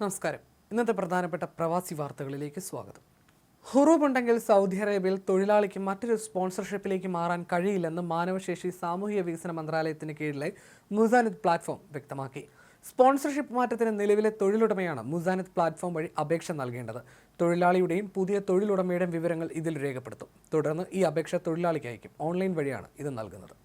നമസ്കാരം. ഇന്നത്തെ പ്രധാനപ്പെട്ട പ്രവാസി വാർത്തകളിലേക്ക് സ്വാഗതം. ഹുറൂബുണ്ടെങ്കിൽ സൗദി അറേബ്യയിൽ തൊഴിലാളിക്ക് മറ്റൊരു സ്പോൺസർഷിപ്പിലേക്ക് മാറാൻ കഴിയില്ലെന്ന് മാനവശേഷി സാമൂഹിക വികസന മന്ത്രാലയത്തിന് കീഴിലെ മുസാനിദ് പ്ലാറ്റ്ഫോം വ്യക്തമാക്കി. സ്പോൺസർഷിപ്പ് മാറ്റത്തിന് നിലവിലെ തൊഴിലുടമയാണ് മുസാനിദ് പ്ലാറ്റ്ഫോം വഴി അപേക്ഷ നൽകേണ്ടത്. തൊഴിലാളിയുടെയും പുതിയ തൊഴിലുടമയുടെയും വിവരങ്ങൾ ഇതിൽ രേഖപ്പെടുത്തും. തുടർന്ന് ഈ അപേക്ഷ തൊഴിലാളിക്ക് ഓൺലൈൻ വഴിയാണ് ഇത് നൽകുന്നത്.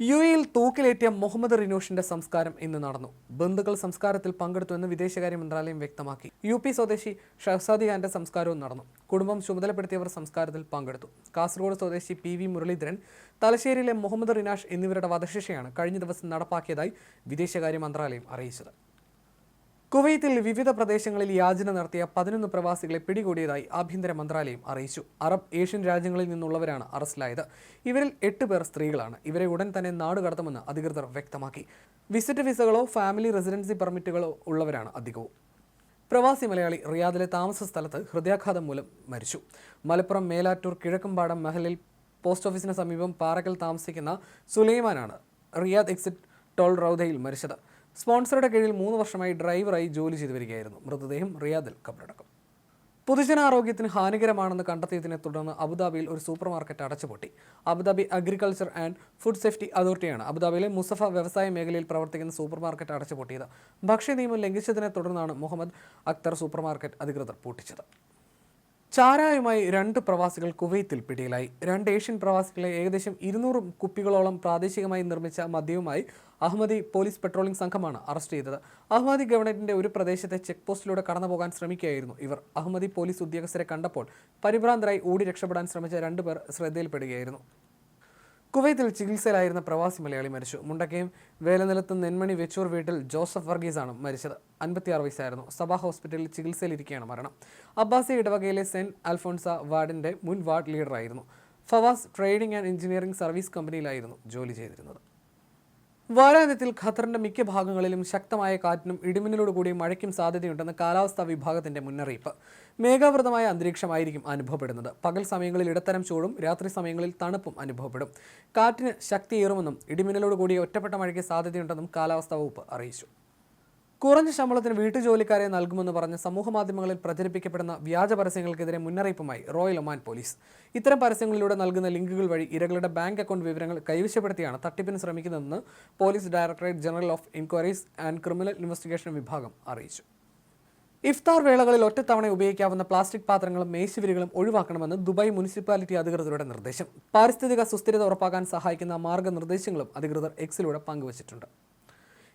യു എയിൽ തൂക്കിലേറ്റിയ മുഹമ്മദ് റിനോഷിന്റെ സംസ്കാരം ഇന്ന് നടന്നു. ബന്ധുക്കൾ സംസ്കാരത്തിൽ പങ്കെടുത്തുവെന്ന് വിദേശകാര്യ മന്ത്രാലയം വ്യക്തമാക്കി. യു പി സ്വദേശി ഷഹസാദി ഖാന്റെ സംസ്കാരവും നടന്നു. കുടുംബം ചുമതലപ്പെടുത്തിയവർ സംസ്കാരത്തിൽ പങ്കെടുത്തു. കാസർഗോഡ് സ്വദേശി പി വി മുരളീധരൻ തലശ്ശേരിയിലെ മുഹമ്മദ് റിനാഷ് എന്നിവരുടെ വധശിക്ഷയാണ് കഴിഞ്ഞ ദിവസം നടപ്പാക്കിയതായി വിദേശകാര്യ മന്ത്രാലയം അറിയിച്ചത്. കുവൈത്തിൽ വിവിധ പ്രദേശങ്ങളിൽ യാചന നടത്തിയ പതിനൊന്ന് പ്രവാസികളെ പിടികൂടിയതായി ആഭ്യന്തര മന്ത്രാലയം അറിയിച്ചു. അറബ് ഏഷ്യൻ രാജ്യങ്ങളിൽ നിന്നുള്ളവരാണ് അറസ്റ്റിലായത്. ഇവരിൽ എട്ട് പേർ സ്ത്രീകളാണ്. ഇവരെ ഉടൻ തന്നെ നാട് കടത്തുമെന്ന് അധികൃതർ വ്യക്തമാക്കി. വിസിറ്റ് വിസകളോ ഫാമിലി റെസിഡൻസി പെർമിറ്റുകളോ ഉള്ളവരാണ് അധികവും. പ്രവാസി മലയാളി റിയാദിലെ താമസ സ്ഥലത്ത് ഹൃദയാഘാതം മൂലം മരിച്ചു. മലപ്പുറം മേലാറ്റൂർ കിഴക്കമ്പാടം മഹലിൽ പോസ്റ്റ് ഓഫീസിന് സമീപം പാറക്കൽ താമസിക്കുന്ന സുലൈമാനാണ് റിയാദ് എക്സിറ്റ് ടോൾ റൗദയിൽ മരിച്ചത്. സ്പോൺസറുടെ കീഴിൽ മൂന്ന് വർഷമായി ഡ്രൈവറായി ജോലി ചെയ്തു വരികയായിരുന്നു. മൃതദേഹം റിയാദിൽ കബറടക്കും. പൊതുജനാരോഗ്യത്തിന് ഹാനികരമാണെന്ന് കണ്ടെത്തിയതിനെ തുടർന്ന് അബുദാബിയിൽ ഒരു super market അടച്ചുപൊട്ടി. Abu Dhabi agriculture and food safety അതോറിറ്റിയാണ് അബുദാബിയിലെ മുസഫ വ്യവസായ മേഖലയിൽ പ്രവർത്തിക്കുന്ന സൂപ്പർ മാർക്കറ്റ് അടച്ചുപൊട്ടിയത്. ഭക്ഷ്യ നിയമം ലംഘിച്ചതിനെ തുടർന്നാണ് മുഹമ്മദ് അക്തർ സൂപ്പർ മാർക്കറ്റ് അധികൃതർ പൂട്ടിച്ചത്. ചാരായുമായി രണ്ട് പ്രവാസികൾ കുവൈത്തിൽ പിടിയിലായി. രണ്ട് ഏഷ്യൻ പ്രവാസികളെ ഏകദേശം ഇരുന്നൂറ് കുപ്പികളോളം പ്രാദേശികമായി നിർമ്മിച്ച മദ്യവുമായി അഹമ്മദി പോലീസ് പെട്രോളിംഗ് സംഘമാണ് അറസ്റ്റ് ചെയ്തത്. അഹമ്മദി ഗവൺമെന്റിന്റെ ഒരു പ്രദേശത്തെ ചെക്ക് പോസ്റ്റിലൂടെ കടന്നുപോകാൻ ശ്രമിക്കുകയായിരുന്നു ഇവർ. അഹമ്മദി പോലീസ് ഉദ്യോഗസ്ഥരെ കണ്ടപ്പോൾ പരിഭ്രാന്തരായി ഓടി രക്ഷപ്പെടാൻ ശ്രമിച്ച രണ്ടുപേർ ശ്രദ്ധയിൽപ്പെടുകയായിരുന്നു. കുവൈത്തിൽ ചികിത്സയിലായിരുന്ന പ്രവാസി മലയാളി മരിച്ചു. മുണ്ടക്കയം വേലനിലത്ത് നെന്മണി വെച്ചൂർ വീട്ടിൽ ജോസഫ് വർഗീസാണ് മരിച്ചത്. അൻപത്തിയാറ് വയസ്സായിരുന്നു. സഭാ ഹോസ്പിറ്റലിൽ ചികിത്സയിലിരിക്കുകയാണ് മരണം. അബ്ബാസി ഇടവകയിലെ സെന്റ് അൽഫോൺസ വാർഡിന്റെ മുൻ ward ലീഡറായിരുന്നു. Fawaz trading and engineering service കമ്പനിയിലായിരുന്നു ജോലി ചെയ്തിരുന്നത്. വാരാന്ത്യത്തിൽ ഖത്തറിന്റെ മിക്ക ഭാഗങ്ങളിലും ശക്തമായ കാറ്റിനും ഇടിമിന്നലോട് കൂടി മഴയ്ക്കും സാധ്യതയുണ്ടെന്ന് കാലാവസ്ഥാ വിഭാഗത്തിന്റെ മുന്നറിയിപ്പ്. മേഘാവൃതമായ അന്തരീക്ഷമായിരിക്കും അനുഭവപ്പെടുന്നത്. പകൽ സമയങ്ങളിൽ ഇടത്തരം ചൂടും രാത്രി സമയങ്ങളിൽ തണുപ്പും അനുഭവപ്പെടും. കാറ്റിന് ശക്തിയേറുമെന്നും ഇടിമിന്നലോട് കൂടി ഒറ്റപ്പെട്ട മഴയ്ക്ക് സാധ്യതയുണ്ടെന്നും കാലാവസ്ഥാ വകുപ്പ് അറിയിച്ചു. കുറഞ്ഞ ശമ്പളത്തിന് വീട്ടുജോലിക്കാരെ നൽകുമെന്ന് പറഞ്ഞ് സമൂഹ മാധ്യമങ്ങളിൽ പ്രചരിപ്പിക്കപ്പെടുന്ന വ്യാജ പരസ്യങ്ങൾക്കെതിരെ മുന്നറിയിപ്പുമായി റോയൽ ഒമാൻ പോലീസ്. ഇത്തരം പരസ്യങ്ങളിലൂടെ നൽകുന്ന ലിങ്കുകൾ വഴി ഇരകളുടെ ബാങ്ക് അക്കൗണ്ട് വിവരങ്ങൾ കൈവശപ്പെടുത്തിയാണ് തട്ടിപ്പിന് ശ്രമിക്കുന്നതെന്ന് police directorate general of enquiries and criminal investigation വിഭാഗം അറിയിച്ചു. ഇഫ്താർ വേളകളിൽ ഒറ്റത്തവണ ഉപയോഗിക്കാവുന്ന പ്ലാസ്റ്റിക് പാത്രങ്ങളും മേശുവിരികളും ഒഴിവാക്കണമെന്ന് ദുബായ് മുനിസിപ്പാലിറ്റി അധികൃതരുടെ നിർദ്ദേശം. പാരിസ്ഥിതിക സുസ്ഥിരത ഉറപ്പാക്കാൻ സഹായിക്കുന്ന മാർഗനിർദ്ദേശങ്ങളും അധികൃതർ എക്സിലൂടെ പങ്കുവച്ചിട്ടുണ്ട്.